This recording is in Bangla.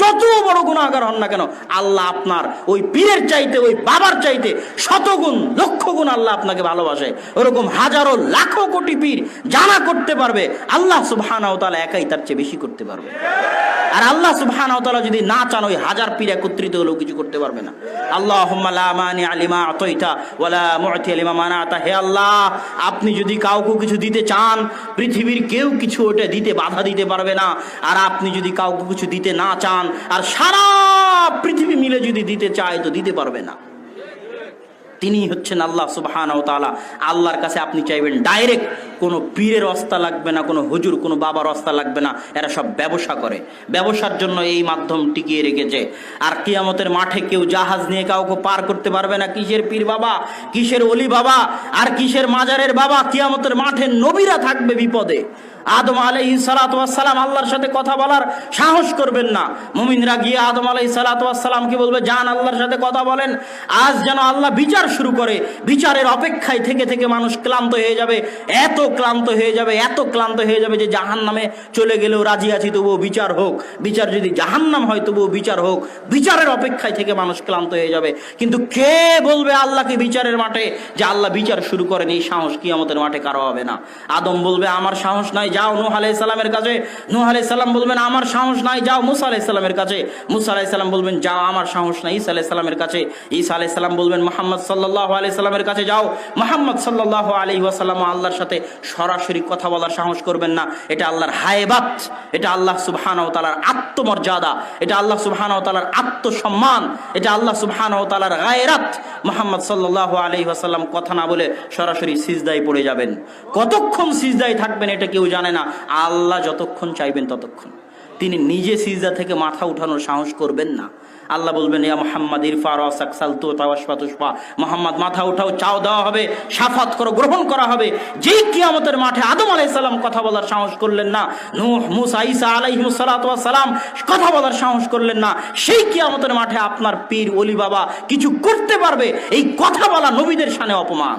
যত বড় গুণাগার হন না কেন, আল্লাহ আপনার ওই পীরের চাইতে, ওই বাবার চাইতে শতগুণ, লক্ষ গুণ আল্লাহ আপনাকে ভালোবাসে। ওরকম হাজারো, লাখো কোটি পীর জানা করতে পারবে, আল্লাহ সুবাহ একাই তার চেয়ে বেশি করতে পারবে। আর আল্লাহ সুবহানাহু ওয়া যদি না চান, ওই হাজার পীর একত্রিত হলেও কিছু করতে পারবে না। আল্লাহ মানি আলিমা আতাইতা ওয়ালা মুഅতি লিমা মানাতা। হে আল্লাহ, আপনি যদি কাউকে কিছু দিতে চান, পৃথিবীর কেউ কিছু ওটা দিতে বাধা দিতে পারবে না। আর আপনি যদি কাউকে কিছু দিতে না চান, আর সারা পৃথিবী মিলে যদি দিতে চায়, তো দিতে পারবে না। তিনি হচ্ছেন আল্লাহ সুবহান ও তালা আল্লাহর কাছে আপনি চাইবেন ডাইরেক্ট কোনো পীরের অস্তা লাগবে না, কোনো হুজুর, কোনো বাবার অস্তা লাগবে না। এরা সব ব্যবসা করে। ব্যবসার জন্য এই মাধ্যম টিকিয়ে রেখেছে। আর কিয়ামতের মাঠে কেউ জাহাজ নিয়ে কাউকে পার করতে পারবে না, কিসের পীর বাবা, কিসের অলি বাবা, আর কিসের মাজারের বাবা? কিয়ামতের মাঠে নবীরা থাকবে বিপদে। আদম আলাই সালাতাম আল্লাহর সাথে কথা বলার সাহস করবেন না। মুমিনরা গিয়ে আদম আলাই সালাতামকে বলবে, যান, আল্লাহর সাথে কথা বলেন। আজ যেন আল্লাহ বিচার শুরু করে। বিচারের অপেক্ষায় থেকে থেকে মানুষ ক্লান্ত হয়ে যাবে, এত ক্লান্ত হয়ে যাবে, এত ক্লান্ত হয়ে যাবে যে জাহান নামে চলে গেলেও রাজি আছি, তবুও বিচার হোক। বিচার যদি জাহান্নাম হয়, তবুও বিচার হোক। বিচারের অপেক্ষায় থেকে মানুষ ক্লান্ত হয়ে যাবে। কিন্তু কে বলবে আল্লাহকে বিচারের মাঠে? যে আল্লাহ বিচার শুরু করেন, এই সাহস কিয়ামতের মাঠে কারও হবে না। আদম বলবে, আমার সাহস নাই যাও নূহ আলাইহিস সালামের কাছে। নূহ আলাইহিস সালাম বলবেন, আমার সাহস নাই, যাও মুসা আলাইহিস সালামের কাছে। মুসা আলাইহিস সালাম বলবেন, যাও, আমার সাহস নাই ঈসা আলাইহিস সালামের কাছে। ঈসা আলাইহিস সালাম বলবেন, মুহাম্মদ সাল্লাল্লাহু আলাইহি সাল্লামের কাছে যাও। মুহাম্মদ সাল্লাল্লাহু আলাইহি ওয়াসাল্লাম আল্লাহর সাথে সরাসরি কথা বলার সাহস করবেন না। এটা আল্লাহর হায়বাত, এটা আল্লাহ সুবহানাহু ওয়া তাআলার আত্মমর্যাদা, এটা আল্লাহ সুবহানাহু ওয়া তাআলার আত্মসম্মান, এটা আল্লাহ সুবহানাহু ওয়া তাআলার গায়রাত। মুহাম্মদ সাল্লাল্লাহু আলাইহি ওয়াসাল্লাম কথা না বলে সরাসরি সিজদায় পড়ে যাবেন। কতক্ষণ সিজদায় থাকবেন, এটা কেউ জানে না। আল্লাহ যতক্ষণ চাইবেন ততক্ষণ। তিনি নিজে সিজদা থেকে মাথা উঠানোর সাহস করবেন না। আল্লাহ বলবেন, ইয়া মোহাম্মদ ইরফার সাকসাল তো তাওয়াসফাতুসফা মোহাম্মদ, মাথা উঠাও, চাও দেওয়া হবে, সাফাত করো, গ্রহণ করা হবে। যেই কিয়ামতের মাঠে আদম আলাইহিস সালাম কথা বলার সাহস করলেন না, নূহ, মুসা ওয়াস সালাম কথা বলার সাহস করলেন না, সেই কিয়ামতের মাঠে আপনার পীর ওলি বাবা কিছু করতে পারবে। এই কথা বলা নবীদের সানে অপমান।